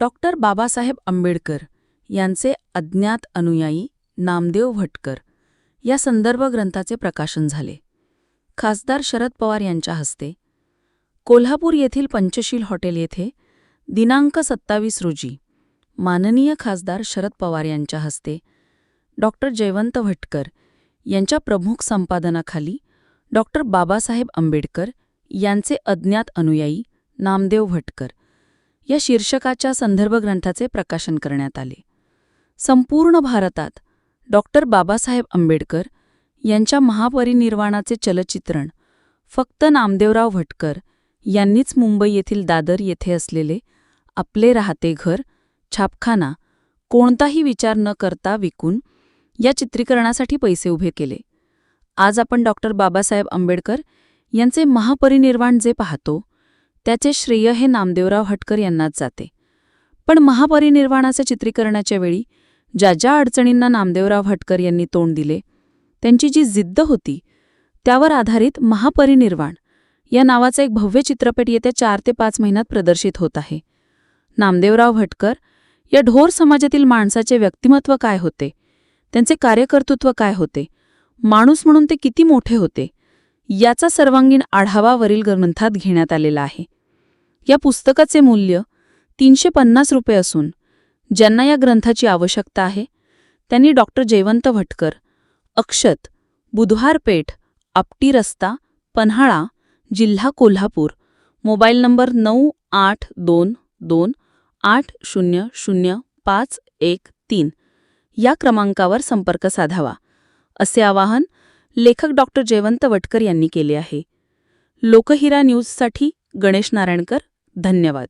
Doctor Babasaheb Ambedkar यांचे अज्ञात अनुयायी नामदेव भटकर या संदर्भ ग्रंथाचे प्रकाशन झाले. खासदार शरद पवार यांच्या हस्ते कोल्हापूर येथील पंचशील हॉटेल येथे दिनांक सत्तावीस रोजी माननीय खासदार शरद पवार यांच्या हस्ते डॉक्टर जयवंत भटकर यांच्या प्रमुख संपादनाखाली डॉक्टर बाबासाहेब आंबेडकर यांचे अज्ञात अनुयायी नामदेव भटकर या शीर्षकाच्या संदर्भ ग्रंथाचे प्रकाशन करण्यात आले. संपूर्ण भारतात डॉक्टर बाबासाहेब आंबेडकर यांच्या महापरिनिर्वाणाचे चलचित्रण फक्त नामदेवराव भटकर यांनीच मुंबई येथील दादर येथे असलेले आपले राहते घर छापखाना कोणताही विचार न करता विकून या चित्रीकरणासाठी पैसे उभे केले. आज आपण डॉक्टर बाबासाहेब आंबेडकर यांचे महापरिनिर्वाण जे पाहतो त्याचे श्रेय हे नामदेवराव हटकर यांनाच जाते. पण महापरिनिर्वाणाचे चित्रीकरणाच्या वेळी ज्या ज्या अडचणींना नामदेवराव हटकर यांनी तोंड दिले त्यांची जी जिद्द होती त्यावर आधारित महापरिनिर्वाण या नावाचा एक भव्य चित्रपट येत्या चार ते पाच महिन्यात प्रदर्शित होत आहे. नामदेवराव भटकर या ढोर समाजातील माणसाचे व्यक्तिमत्व काय होते? त्यांचे कार्यकर्तृत्व काय होते? माणूस म्हणून ते किती मोठे होते? याचा सर्वांगीण आढावा वरील ग्रंथात घेण्यात आलेला आहे. या पुस्तकाचे मूल्य तीनशे पन्नास रुपये असून ज्यांना या ग्रंथाची आवश्यकता आहे त्यांनी डॉक्टर जयवंत भटकर अक्षत बुधवार पेठ आपटी रस्ता पन्हाळा जिल्हा कोल्हापूर मोबाईल नंबर नऊ आठ दोन दोन आठ शून्य शून्य पाच एक तीन या क्रमांकावर संपर्क साधावा. असे आवाहन लेखक डॉक्टर जयवंत वटकर यांनी केले आहे. लोकहिरा न्यूजसाठी गणेश नारायणकर धन्यवाद.